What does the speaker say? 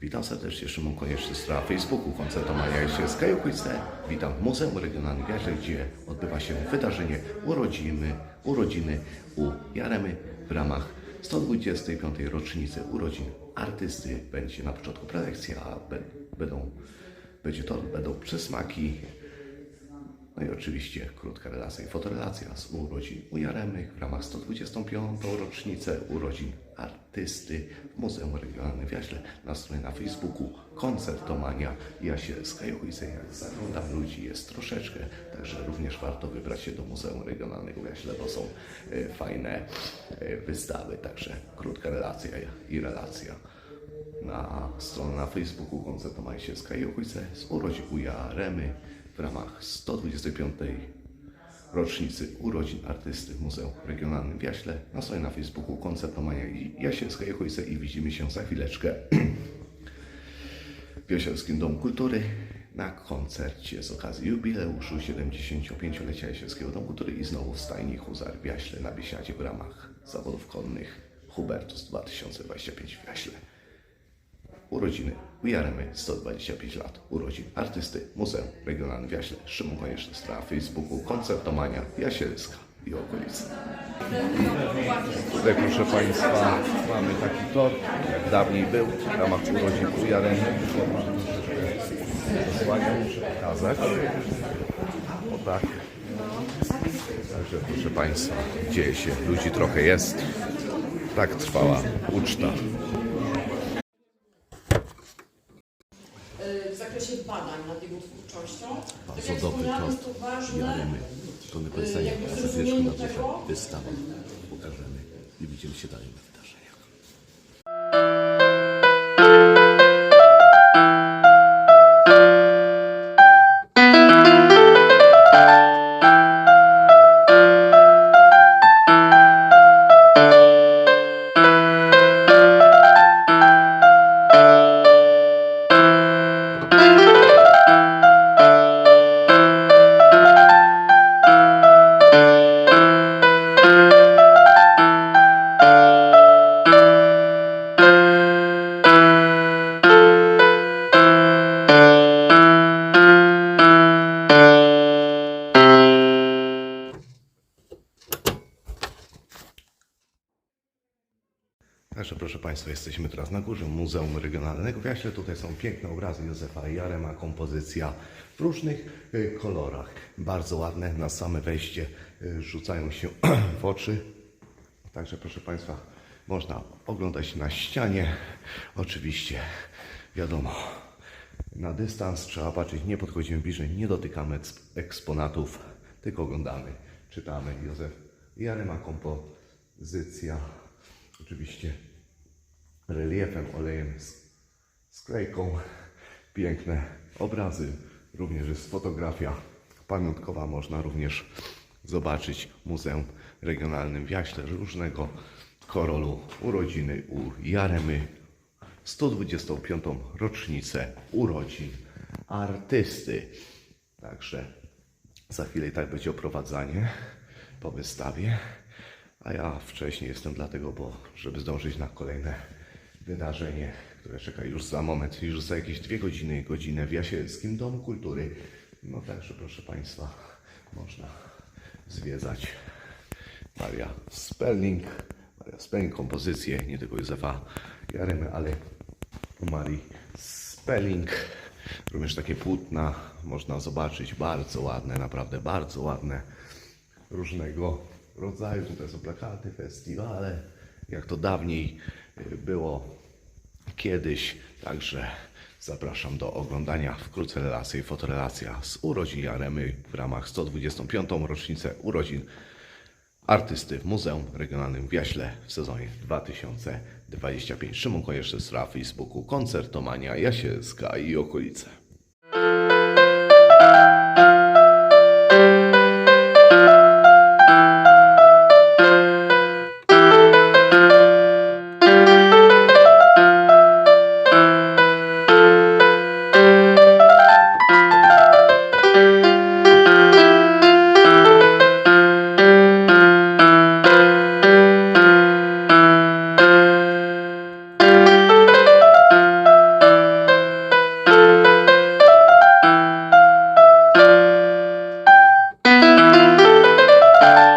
Witam serdecznie, Szymon Konieczny, strona Facebooku, koncertomania się z Kajokujce. Witam w Muzeum Regionalnym w Jaźle, gdzie odbywa się wydarzenie urodziny, urodziny u Jaremy w ramach 125. rocznicy urodzin artysty. Będzie na początku prelekcja, a będą, będzie to, będą przysmaki, no i oczywiście krótka relacja i fotorelacja z urodzin u Jaremy w ramach 125. rocznicę urodzin artysty w Muzeum Regionalnym w Jaśle. Na stronie na Facebooku Koncertomania Jasielska. Jochujce, jak zaglądam ludzi jest troszeczkę, także również warto wybrać się do Muzeum Regionalnego w Jaśle, bo są e, fajne e, wystawy, także krótka relacja i relacja na stronę na Facebooku Koncertomania Jasielska i Jochujce z urodzin u Jaremy w ramach 125 rocznicy urodzin artysty w Muzeum Regionalnym w Jaśle. Na stronie na Facebooku Koncertomania Jasielska Jochujce i widzimy się za chwileczkę w Jasielskim Domu Kultury na koncercie z okazji jubileuszu 75-lecia Jasielskiego Domu Kultury i znowu w stajni Huzar w Jaśle na Biesiadzie w ramach zawodów konnych Hubertus 2025 w Jaśle. Urodziny ujaremy 125 lat urodzin artysty Muzeum Regionalne w Jaśle. Szymon Konieczny, strona Facebooku, koncertomania Jasielska i okolice. Tutaj proszę Państwa mamy taki tort, jak dawniej był, w ramach urodzin ujaremy. Zasłania muszę pokazać. O tak. Także proszę Państwa, dzieje się, ludzi trochę jest. Tak trwała uczta. W zakresie badań nad jego twórczością. Tak jak tort. jest to ważne. To my y, chwileczkę na tego. dużo wystawa. Pokażemy i widzimy się dalej na Państwa, jesteśmy teraz na górze Muzeum Regionalnego w Jaśle. Tutaj są piękne obrazy Józefa Jarema, kompozycja w różnych y, kolorach. Bardzo ładne, na same wejście y, rzucają się w oczy. Także proszę Państwa, można oglądać na ścianie. Oczywiście, wiadomo, na dystans trzeba patrzeć, nie podchodzimy bliżej, nie dotykamy eks- eksponatów, tylko oglądamy, czytamy. Józef Jarema, kompozycja, oczywiście reliefem, olejem, z, sklejką, piękne obrazy, również jest fotografia pamiątkowa, można również zobaczyć Muzeum Regionalnym w Jaśle różnego korolu urodziny u Jaremy 125. rocznicę urodzin artysty. Także za chwilę i tak będzie oprowadzanie po wystawie. A ja wcześniej jestem dlatego, bo żeby zdążyć na kolejne wydarzenie, które czeka już za moment, już za jakieś dwie godziny, godzinę w Jasielskim Domu Kultury. No także proszę Państwa, można zwiedzać Maria Sperling, Maria Sperling, kompozycje nie tylko Józefa Jaremy, ale Marii Spelling. Również takie płótna można zobaczyć, bardzo ładne, naprawdę bardzo ładne, różnego rodzaju. Tutaj są plakaty, festiwale, jak to dawniej y, było kiedyś. Także zapraszam do oglądania wkrótce relacja i fotorelacja z urodzin Jaremy w ramach 125. rocznicę urodzin artysty w Muzeum Regionalnym w Jaśle w sezonie 2025. Szymon Konieczny z Facebooku, koncertomania Jasielska i okolice.